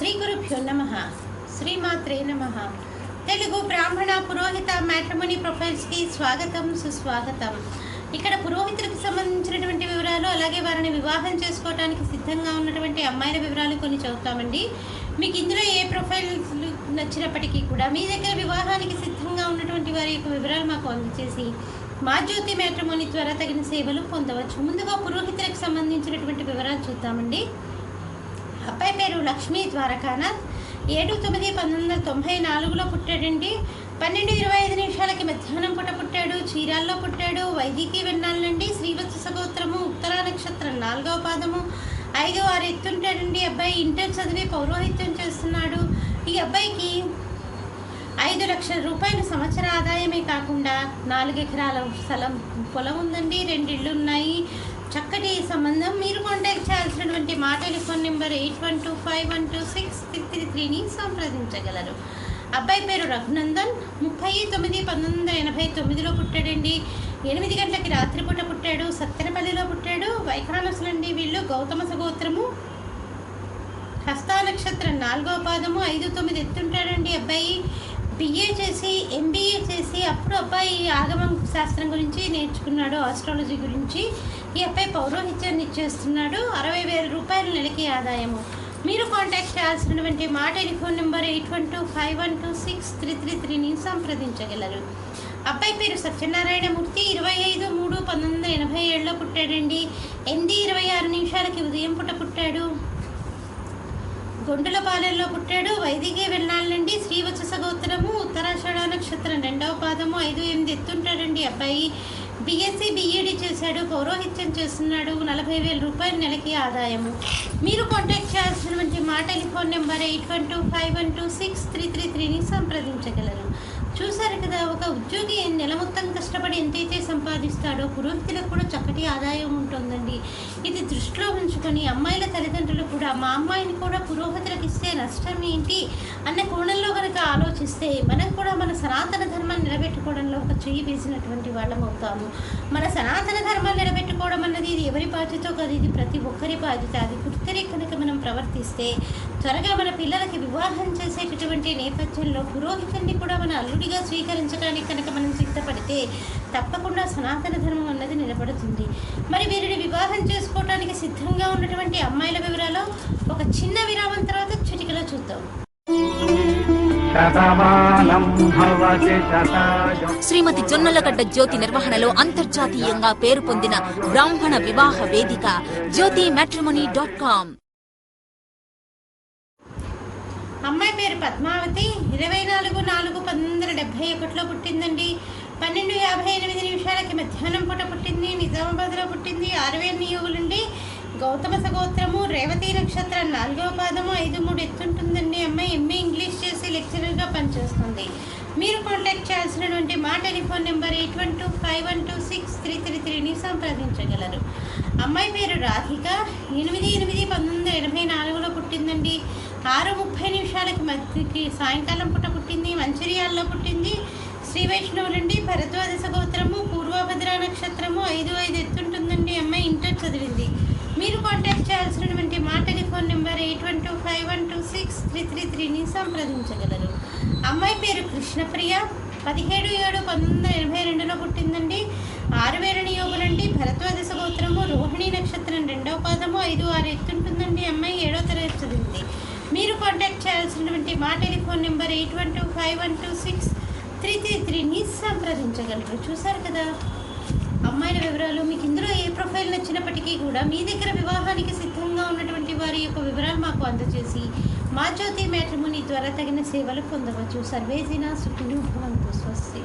శ్రీ గురుభ్యో నమ. శ్రీమాత్రే నమ. తెలుగు బ్రాహ్మణ పురోహిత మ్యాట్రిమోని ప్రొఫైల్స్కి స్వాగతం సుస్వాగతం. ఇక్కడ పురోహితులకు సంబంధించినటువంటి వివరాలు అలాగే వారిని వివాహం చేసుకోవడానికి సిద్ధంగా ఉన్నటువంటి అమ్మాయిల వివరాలు కొన్ని చదువుతామండి. మీకు ఇందులో ఏ ప్రొఫైల్ నచ్చినప్పటికీ కూడా మీ దగ్గర వివాహానికి సిద్ధంగా ఉన్నటువంటి వారి యొక్క వివరాలు మాకు అందజేసి మా జ్యోతి మ్యాట్రిమోనీ ద్వారా తగిన సేవలు పొందవచ్చు. ముందుగా పురోహితులకు సంబంధించినటువంటి వివరాలు చూద్దామండి. అబ్బాయి పేరు లక్ష్మీ ద్వారకానాథ్ ఏడు తొమ్మిది పంతొమ్మిది వందల తొంభై నాలుగులో పుట్టాడండి. పన్నెండు ఇరవై ఐదు నిమిషాలకి మధ్యాహ్నం పూట పుట్టాడు. చీరాల్లో పుట్టాడు. వైదికి వెన్నాళ్ళండి. శ్రీవత్స సగోత్రము ఉత్తరా నక్షత్రం నాలుగవ పాదము. ఐదు ఆరు ఎత్తుంటాడండి. అబ్బాయి ఇంటర్ చదివి పౌరోహిత్యం చేస్తున్నాడు. ఈ అబ్బాయికి ఐదు లక్షల రూపాయల సంవత్సర ఆదాయమే కాకుండా నాలుగు ఎకరాల స్థలం పొలం ఉందండి. రెండిళ్ళు ఉన్నాయి చక్కటి సంబంధం. మీరు కాంటాక్ట్ చేయాల్సినటువంటి మా telephone number eight one two five one two six three three త్రీని సంప్రదించగలరు. అబ్బాయి పేరు రఘునందన్. ముప్పై తొమ్మిది పంతొమ్మిది వందల ఎనభై తొమ్మిదిలో పుట్టాడండి. ఎనిమిది గంటలకి రాత్రిపూట పుట్టాడు. సత్తెనపల్లిలో పుట్టాడు. వైఖరాలసులండి వీళ్ళు. గౌతమ సగోత్రము. హస్తా నక్షత్రం నాలుగవ పాదము. ఐదు తొమ్మిది ఎత్తుంటాడండి అబ్బాయి. బిఏ చేసి ఎంబీఏ చేసి అప్పుడు అబ్బాయి ఆగమ శాస్త్రం గురించి నేర్చుకున్నాడు ఆస్ట్రాలజీ గురించి. ఈ అబ్బాయి పౌరోహిత్యాన్ని ఇచ్చేస్తున్నాడు అరవై వేల రూపాయల నెలకి ఆదాయము. మీరు కాంటాక్ట్ చేయాల్సినటువంటి మా telephone number eight one two five one two six three three త్రీని సంప్రదించగలరు. అబ్బాయి పేరు సత్యనారాయణమూర్తి. ఇరవై ఐదు మూడు పంతొమ్మిది వందల ఎనభై ఏడులో పుట్టాడండి. ఎనిమిది ఇరవై ఆరు నిమిషాలకి ఉదయం పుట్ట పుట్టాడు. గుండులపాలెంలో పుట్టాడు. వైదికే వెళ్ళాలండి శ్రీ గోత్రము ఉత్తరాషాఢ నక్షత్రం రెండవ పాదము ఐదు ఎనిమిది ఎత్తుంటాడండి. అబ్బాయి బిఎస్సి బిఈడి చేశాడు. పౌరోహిత్యం చేస్తున్నాడు. నలభై వేల రూపాయల నెలకి ఆదాయము. మీరు కాంటాక్ట్ చేయాల్సినటువంటి మా telephone number eight one two five one two six three three త్రీని సంప్రదించగలరు చూశారు కదా ఒక ఉద్యోగి నెల మొత్తం కష్టపడి ఎంతైతే సంపాదిస్తాడో పురోహితులకు కూడా చక్కటి ఆదాయం ఉంటుందండి. ఇది దృష్టిలో ఉంచుకొని అమ్మాయిల తల్లిదండ్రులు కూడా మా అమ్మాయిని కూడా పురోహితులకు ఇస్తే నష్టం ఏంటి? అన్న కోణంలో కనుక ఆలోచిస్తే మనకు కూడా మన సనాతన ధర్మ నిలబెట్టుకోవడంలో ఒక చెయ్యి వేసినటువంటి వాళ్ళం అవుతాము. మన సనాతన ధర్మాన్ని నిలబెట్టుకోవడం అన్నది ఇది ఎవరి బాధ్యత కాదు ఇది ప్రతి ఒక్కరి బాధ్యత. అది గుర్తెరి కనుక మనం ప్రవర్తిస్తే త్వరగా మన పిల్లలకి వివాహం చేసేటటువంటి నేపథ్యంలో పురోహితుడిని కూడా మన అల్లుడిగా స్వీకరించడానికి కనుక మనం సిద్ధపడితే తప్పకుండా సనాతన ధర్మం అన్నది నిలబడుతుంది. మరి వీరిని వివాహం చేసుకోవడానికి సిద్ధంగా ఉన్నటువంటి అమ్మాయిల వివరాలు ఒక చిన్న విరామం తర్వాత చిటికలో చూద్దాం. శ్రీమతి జొన్నలగడ్డ జ్యోతి నిర్వహణలో అంతర్జాతీయంగా పేరు పొందిన బ్రాహ్మణ వివాహ వేదిక జ్యోతి మ్యాట్రిమోనీ డాట్ కామ్ అమ్మాయి పేరు పద్మావతి. ఇరవై నాలుగు నాలుగు పంతొమ్మిది వందల డెబ్బై ఒకటిలో పుట్టిందండి. పన్నెండు యాభై ఎనిమిది నిమిషాలకి మధ్యాహ్నం పూట పుట్టింది. నిజామాబాద్లో పుట్టింది. ఆరు వేల నియోగులుండి గౌతమ సగోత్రము రేవతి నక్షత్రం నాలుగవ పాదము ఐదు మూడు ఎత్తుంటుందండి కాంటాక్ట్ మా telephone number eight one two five one two six three three త్రీని సంప్రదించగలరు. అమ్మాయి పేరు రాధిక. ఎనిమిది ఎనిమిది పంతొమ్మిది వందల ఎనభై నాలుగులో పుట్టిందండి. ఆరు ముప్పై నిమిషాలకి మధ్యకి సాయంకాలం పూట పుట్టింది మంచిర్యాలలో పుట్టింది. శ్రీ వైష్ణవులండి భరద్వాదశ గోత్రము పూర్వభద్ర నక్షత్రము ఐదు ఐదు ఎత్తుంటుందండి. అమ్మాయి ఇంటర్ చదివింది. మీరు కాంటాక్ట్ చేయాల్సినటువంటి మా telephone number eight one two five one two six three three త్రీని సంప్రదించగలరు. అమ్మాయి పేరు కృష్ణప్రియ. పదిహేడు ఏడు పంతొమ్మిది వందల ఎనభై రెండులో పుట్టిందండి. ఆరు వేల నియోగులండి. భరద్వాదశ గోత్రము రోహిణి నక్షత్రం రెండవ పాదము ఐదు ఆరు ఎత్తుంటుందండి. అమ్మాయి ఏడో తరగతి చదివింది. మీరు కాంటాక్ట్ చేయాల్సినటువంటి మా telephone number eight one two five one two six three three త్రీని సంప్రదించగలరు. చూసారు కదా? అమ్మాయిల వివరాలు. మీకు ఇందులో ఏ ప్రొఫైల్ నచ్చినప్పటికీ కూడా మీ దగ్గర వివాహానికి సిద్ధంగా ఉన్నటువంటి వారి యొక్క వివరాలు మాకు అందజేసి మా జ్యోతి మ్యాట్రిముని ద్వారా తగిన సేవలు పొందవచ్చు. సర్వేజిన సుఖిను భవంతు స్వస్తి.